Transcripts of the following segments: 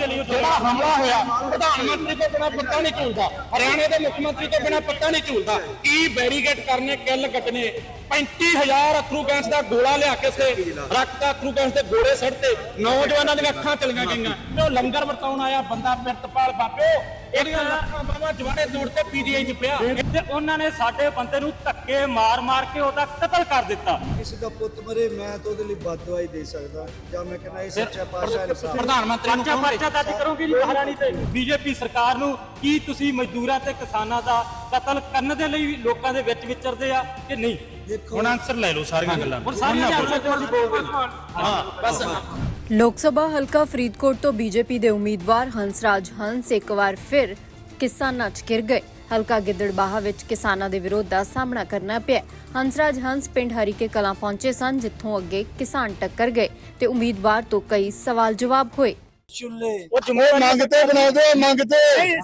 ਸੀ ਜਿਹੜਾ ਹਮਲਾ ਹੋਇਆ ਪ੍ਰਧਾਨ ਮੰਤਰੀ ਤੋਂ ਬਿਨਾ ਪੱਤਾ ਨਹੀਂ ਝੂਲਦਾ ਹਰਿਆਣੇ ਦੇ ਮੁੱਖ ਮੰਤਰੀ ਤੋਂ ਬਿਨਾ ਪੱਤਾ ਨਹੀਂ ਝੂਲਦਾ ਕੀ ਬੈਰੀਗੇਡ ਕਰਨੇ ਕਿੱਲ ਕੱਟਨੇ 35000 ਅਥਰੂ ਗੈਸ ਦਾ ਗੋਲਾ ਲਿਆ ਕੇ ਸੇ ਦਾ ਅਥਰੂ ਗੈਸ ਦੇ ਗੋਲੇ ਸੜਤੇ ਨੌਜਵਾਨਾਂ ਦੀਆਂ ਅੱਖਾਂ ਚਲੀਆਂ ਗਈਆਂ। ਤੇ ਉਹ ਲੰਗਰ ਵਰਤਾਉਣ ਆਇਆ ਬੰਦਾ ਪਿਰਤਪਾਲ ਬਾਬਿਓ ਇਹਦੀਆਂ ਲੱਖਾਂ ਬਾਵਾ ਜਵਾੜੇ ਤੋੜ ਤੇ ਪੀਜੀਆਈ ਚ ਪਿਆ। ਤੇ ਉਹਨਾਂ ਨੇ ਸਾਡੇ ਬੰਦੇ ਨੂੰ ਧੱਕੇ ਮਾਰ-ਮਾਰ ਕੇ ਉਹਦਾ ਕਤਲ ਕਰ ਦਿੱਤਾ। ਕਿਸੇ ਦਾ ਪੁੱਤ ਮਰੇ ਮੈਂ ਤਾਂ ਉਹਦੇ ਲਈ ਬਦਦੁਆ ਹੀ ਦੇ ਸਕਦਾ। ਜਾਂ ਮੈਂ ਕਹਿੰਦਾ ਇਹ ਸੱਚਾ ਪਾਤਸ਼ਾਹ ਇਨਸਾਫ ਪ੍ਰਧਾਨ ਮੰਤਰੀ ਨੂੰ ਕਹੋਗੇ ਪਰਚਾ ਦਰਜ ਕਰੋਗੇ ਜੀ? ਮਹਾਰਾਣੀ ਤੇ ਬੀਜੇਪੀ ਸਰਕਾਰ ਨੂੰ ਕੀ ਤੁਸੀਂ ਮਜ਼ਦੂਰਾਂ ਤੇ ਕਿਸਾਨਾਂ ਦਾ ਕਤਲ ਕਰਨ ਦੇ ਲਈ ਲੋਕਾਂ ਦੇ ਵਿੱਚ ਵਿਚਰਦੇ ਆ ਕਿ ਨਹੀਂ? ਹੁਣ ਆਨਸਰ ਲੈ ਲਓ ਸਾਰੀਆਂ ਗੱਲਾਂ। ਹੁਣ ਸਾਰੀਆਂ ਜਾਣਦੇ ਤੁਸੀਂ ਬੋਲਦੇ ਹਾਂ ਬਸ। ਲੋਕ ਸਭਾ ਹਲਕਾ ਫਰੀਦਕੋਟ ਤੋਂ ਬੀਜੇਪੀ ਦੇ ਉਮੀਦਵਾਰ ਹੰਸਰਾਜ ਹੰਸ ਇੱਕ ਵਾਰ ਫਿਰ ਕਿਸਾਨਾਂ 'ਚ ਘਿਰ ਗਏ। ਹਲਕਾ ਗਿੱਦੜਬਾਹਾ ਵਿੱਚ ਕਿਸਾਨਾਂ ਦੇ ਵਿਰੋਧ ਦਾ ਸਾਹਮਣਾ ਕਰਨਾ ਪਿਆ। ਹੰਸਰਾਜ ਹੰਸ ਪਿੰਡ ਹਰੀਕੇ ਕਲਾਂ ਪਹੁੰਚੇ ਸਨ ਜਿੱਥੋਂ ਅੱਗੇ ਕਿਸਾਨ ਟੱਕਰ ਗਏ ਤੇ ਉਮੀਦਵਾਰ ਤੋਂ ਕਈ ਸਵਾਲ ਜਵਾਬ ਹੋਏ। ਚੁੱਲੇ ਉਹ ਉਹ ਮੰਗਤੇ ਬਣਾਉਂਦੇ ਆ, ਮੰਗਤੇ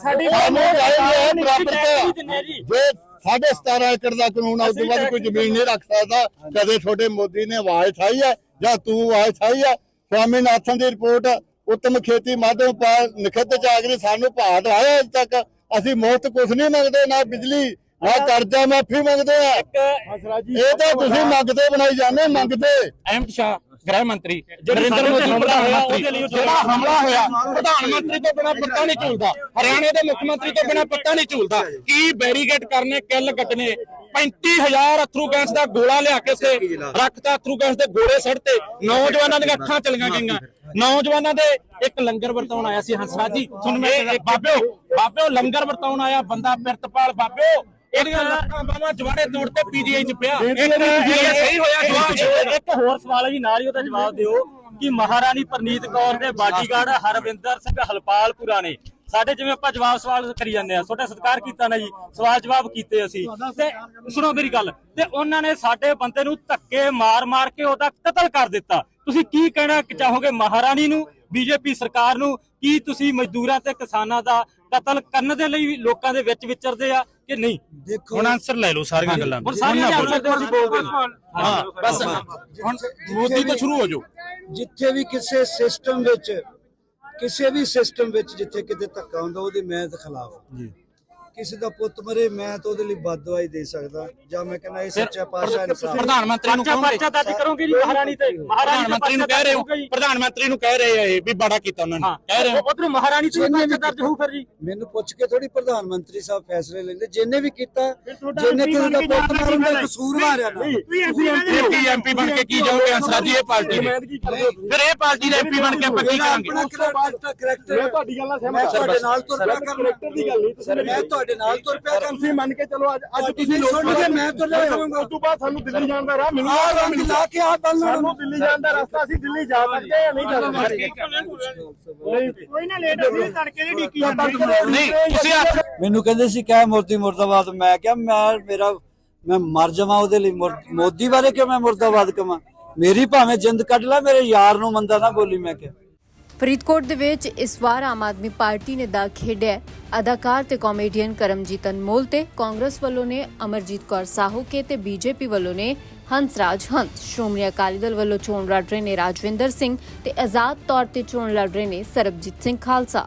ਸਾਡੀ ਸਾਨੂੰ ਚਾਹੀਦੀ ਹੈ ਬਰਾਬਰਤਾ ਦਿੰਦੇ ਜੀ। ਜੇ ਸਾਢੇ 17 ਏਕੜ ਦਾ ਕਾਨੂੰਨ ਆ ਉਸ ਤੋਂ ਬਾਅਦ ਕੋਈ ਜ਼ਮੀਨ ਨਹੀਂ ਰੱਖ ਸਕਦਾ। ਕਦੇ ਤੁਹਾਡੇ ਮੋਦੀ ਨੇ ਆਵਾਜ਼ ਠਾਈ ਹੈ ਜਾਂ ਤੂੰ ਆਵਾਜ਼ ਠਾਈ ਹੈ? ਸਵਾਮੀਨਾਥਨ ਦੀ ਰਿਪੋਰਟ ਉੱਤਮ ਖੇਤੀ ਮਾਧਵ ਪਾਲ ਨਿਖਤ ਜਾਗਰੀ ਸਾਨੂੰ ਭਾਅ ਦਵਾਇਆ ਅਜੇ ਤੱਕ। ਅਸੀਂ ਮੁਫਤ ਕੁਝ ਨਹੀਂ ਮੰਗਦੇ ਨਾ ਬਿਜਲੀ ਨਾ ਕਰਜ਼ਾ ਮਾਫੀ ਮੰਗਦੇ ਆ। ਇਹ ਤਾਂ ਤੁਸੀਂ ਮੰਗਦੇ ਬਣਾਈ ਜਾਂਦੇ ਮੰਗਦੇ ਅਹਿਮਦ ਸ਼ਾਹ ਗ੍ਰਹਿ ਮੰਤਰੀ ਨਰਿੰਦਰ ਮੋਦੀ ਪ੍ਰਧਾਨ ਮੰਤਰੀ ਜਿਹੜਾ ਹਮਲਾ ਹੋਇਆ ਪ੍ਰਧਾਨ ਮੰਤਰੀ ਤੋਂ ਬਿਨਾ ਪੱਤਾ ਨਹੀਂ ਝੂਲਦਾ। ਹਰਿਆਣੇ ਦੇ ਮੁੱਖ ਮੰਤਰੀ ਤੋਂ ਬਿਨਾ ਪੱਤਾ ਨਹੀਂ ਝੂਲਦਾ। ਕੀ ਬੈਰੀਗੇਡ ਕਰਨੇ ਕਿੱਲ ਕੱਟਨੇ 35000 ਅਥਰੂ ਗੈਸ ਦਾ ਗੋਲਾ ਲਿਆ ਕੇ ਸੇ ਰੱਖਤਾ ਅਥਰੂ ਗੈਸ ਦੇ ਗੋਲੇ ਸੜਤੇ। ਨੌਜਵਾਨਾਂ ਦੀਆਂ ਅੱਖਾਂ ਚਲੀਆਂ ਗਈਆਂ। ਨੌਜਵਾਨਾਂ ਦੇ ਇੱਕ ਲੰਗਰ ਵਰਤਾਉਣ ਆਇਆ ਸੀ ਹੰਸਰਾਜ ਜੀ। ਸੁਣ ਮੈਂ ਬਾਬਿਓ ਬਾਬਿਓ ਲੰਗਰ ਵਰਤਾਉਣ ਆਇਆ ਬੰਦਾ ਪਿਰਤਪਾਲ ਬਾਬਿਓ। ਇਹਦੀਆਂ ਲੱਖਾਂ ਬਾਵਾ ਜਵਾੜੇ ਤੋੜ ਤੇ ਪੀਜੀਆਈ ਚ ਪਿਆ। ਇੱਕ ਇਹ ਸਹੀ ਹੋਇਆ ਜਵਾਬ ਇੱਕ ਹੋਰ ਸਵਾਲ ਹੈ ਜੀ ਨਾਲ ਹੀ ਉਹਦਾ ਜਵਾਬ ਦਿਓ ਕਿ ਮਹਾਰਾਣੀ ਪ੍ਰਨੀਤ ਕੌਰ ਦੇ ਬਾਡੀਗਾਰਡ ਹਰਵਿੰਦਰ ਸਿੰਘ ਹਲਪਾਲਪੁਰਾ ਨੇ। ਸਾਡੇ ਜਿਵੇਂ ਆਪਾਂ ਜਵਾਬ ਸਵਾਲ ਕਰੀ ਜਾਂਦੇ ਆ ਤੁਹਾਡਾ ਸਤਿਕਾਰ ਕੀਤਾ ਨਾ ਜੀ ਸਵਾਲ ਜਵਾਬ ਕੀਤੇ ਅਸੀਂ। ਤੇ ਸੁਣੋ ਮੇਰੀ ਗੱਲ ਤੇ ਉਹਨਾਂ ਨੇ ਸਾਡੇ ਬੰਦੇ ਨੂੰ ਧੱਕੇ ਮਾਰ-ਮਾਰ ਕੇ ਉਹਦਾ ਕਤਲ ਕਰ ਦਿੱਤਾ। ਤੁਸੀਂ ਕੀ ਕਹਿਣਾ ਚਾਹੋਗੇ ਮਹਾਰਾਣੀ ਨੂੰ ਬੀਜੇਪੀ ਸਰਕਾਰ ਨੂੰ? ਕੀ ਤੁਸੀਂ ਮਜ਼ਦੂਰਾਂ ਤੇ ਕਿਸਾਨਾਂ ਦਾ ਕਤਲ ਕਰਨ ਦੇ ਲਈ ਲੋਕਾਂ ਦੇ ਵਿੱਚ ਵਿਚਰਦੇ ਆ ਕਿ ਨਹੀਂ? ਦੇਖੋ ਹੁਣ ਆਨਸਰ ਲੈ ਲਓ ਸਾਰੀਆਂ ਗੱਲਾਂ ਹੁਣ ਸਾਰੀਆਂ ਜਾਣਦੇ ਤੁਸੀਂ ਬੋਲਦੇ ਹਾਂ ਬਸ। ਹੁਣ ਮੋਦੀ ਤੋਂ ਸ਼ੁਰੂ ਹੋ ਜਾਓ। ਜਿੱਥੇ ਵੀ ਕਿਸੇ ਸਿਸਟਮ ਵਿੱਚ ਕਿਸੇ ਵੀ ਸਿਸਟਮ ਵਿੱਚ ਜਿੱਥੇ ਕਿਤੇ ਧੱਕਾ ਹੁੰਦਾ ਉਹਦੇ ਮੈਂ ਤਾਂ ਖਿਲਾਫ ਜੀ। ਕਿਸੇ ਦਾ ਪੁੱਤ ਮਰੇ ਮੈਂ ਤਾਂ ਉਹਦੇ ਲਈ ਬਦਦੁਆ ਹੀ ਦੇ ਸਕਦਾ ਜਾਂ ਮੈਂ ਕਹਿੰਦਾ ਇਹ ਸੱਚਾ ਪਾਤਸ਼ਾਹ ਇਨਸਾਫ ਪ੍ਰਧਾਨ ਮੰਤਰੀ ਨੂੰ ਕਹੋਗੇ? ਪਰਚਾ ਦਰਜ ਕਰੋਗੇ ਜੀ ਮਹਾਰਾਣੀ ਤੇ ਪ੍ਰਧਾਨ ਮੰਤਰੀ ਨੂੰ ਕਹਿ ਰਹੇ ਹੋ ਪ੍ਰਧਾਨ ਮੰਤਰੀ ਨੂੰ ਕਹਿ ਰਹੇ ਆ ਇਹ ਵੀ ਬੜਾ ਕੀਤਾ ਉਹਨਾਂ ਨੇ। ਕਹਿ ਰਹੇ ਹੋ ਉਧਰੋਂ ਮਹਾਰਾਣੀ ਤੇ ਪਰਚਾ ਦਰਜ ਹੋਊ ਫਿਰ ਜੀ। ਮੈਨੂੰ ਪੁੱਛ ਕੇ ਥੋੜੀ ਪ੍ਰਧਾਨ ਮੰਤਰੀ ਸਾਹਿਬ ਫੈਸਲੇ ਲੈਂਦੇ ਜਿੰਨੇ ਵੀ ਕੀਤਾ ਜਿੰਨੇ ਕਿਸੇ ਦਾ ਪੁੱਤ ਮਾਰਨ ਦਾ ਕਸੂਰ ਮਾਰਿਆ ਨਾ। ਐਮਪੀ ਐਮਪੀ ਬਣ ਕੇ ਕੀ ਜਾਓਗੇ? ਅੰਸਰਾ ਜੀ ਇਹ ਪਾਰਟੀ ਦੇ ਫਿਰ ਇਹ ਪਾਰਟੀ ਦੇ ਐਮਪੀ ਬਣ ਕੇ ਆਪਾਂ ਕੀ ਕਰਾਂਗੇ? ਆਪਣਾ ਕਰੈਕਟਰ ਮੈਂ ਤੁਹਾਡੀ ਗੱਲ ਨਾਲ ਸਹਿਮਤ ਤੁਹਾਡੇ ਨਾਲ ਤੁਰ ਪਿਆ ਕਰੈਕਟਰ ਦੀ ਗੱਲ ਨਹੀਂ ਤੁਸੀਂ ਮੈਂ ਤੁਹਾਡੇ ਨਾਲ ਤੁਰ ਪਿਆ ਕਰ ਤੁਸੀਂ ਮੰਨ ਕੇ ਚਲੋ ਅੱਜ ਅੱਜ ਤੁਸੀਂ ਲੋਕ ਮੈਂ ਤੁਰ ਕਰੂੰਗਾ ਉਸ ਤੋਂ ਬਾਅਦ ਸਾਨੂੰ ਦਿੱਲੀ ਜਾਣ ਦਾ ਰਾਹ ਮਿਲੂਗਾ ਆ ਰੰਗ ਲਾ ਕੇ ਆ ਬੰਨ ਸਾਨੂੰ ਦਿੱਲੀ ਜਾਣ ਦਾ ਰਸਤਾ ਅਸੀਂ ਦਿੱਲੀ ਜਾ ਸਕਦੇ ਜਾਂ ਨਹੀਂ ਜਾ ਸਕਦੇ। ਕੋਈ ਨਾ ਲੇਟ ਅਸੀਂ ਤੜਕੇ ਦੀ ਡੀਕੀ ਨਹੀਂ ਤੁਸੀਂ ਮੈਨੂੰ ਕਹਿੰਦੇ ਸੀ ਕਹਿ ਮੋਦੀ ਮੁਰਦਾਬਾਦ। ਮੈਂ ਕਿਹਾ ਮੈਂ ਮੇਰਾ ਮੈਂ ਮਰ ਜਾਵਾਂ ਉਹਦੇ ਲਈ। ਮੋਦੀ ਬਾਰੇ ਕਿਉਂ ਮੈਂ ਮੁਰਦਾਬਾਦ ਕਵਾਂ? ਮੇਰੀ ਭਾਵੇਂ ਜਿੰਦ ਕੱਢ ਲੈ ਮੇਰੇ ਯਾਰ ਨੂੰ ਮੰਦਾ ਨਾ ਬੋਲੀ ਮੈਂ ਕਿਹਾ। ਫਰੀਦਕੋਟ ਦੇ ਵਿੱਚ ਇਸ ਵਾਰ ਆਮ ਆਦਮੀ ਪਾਰਟੀ ਨੇ ਦਾ ਖੇਡਿਆ ਅਦਾਕਾਰ ਤੇ ਕਾਮੇਡੀਅਨ ਕਰਮਜੀਤ ਅਨਮੋਲ ਤੇ ਕਾਂਗਰਸ ਵੱਲੋਂ ਨੇ ਅਮਰਜੀਤ ਕੌਰ ਸਾਹੂਕੇ ਤੇ ਬੀਜੇਪੀ ਵੱਲੋਂ ਨੇ ਹੰਸਰਾਜ ਹੰਸ। ਸ਼੍ਰੋਮਣੀ ਅਕਾਲੀ ਦਲ ਵੱਲੋਂ ਚੋਣ ਲੜ ਰਹੇ ਨੇ ਰਾਜਵਿੰਦਰ ਸਿੰਘ ਤੇ ਆਜ਼ਾਦ ਤੌਰ ਤੇ ਚੋਣ ਲੜ ਰਹੇ ਨੇ ਸਰਬਜੀਤ ਸਿੰਘ ਖਾਲਸਾ।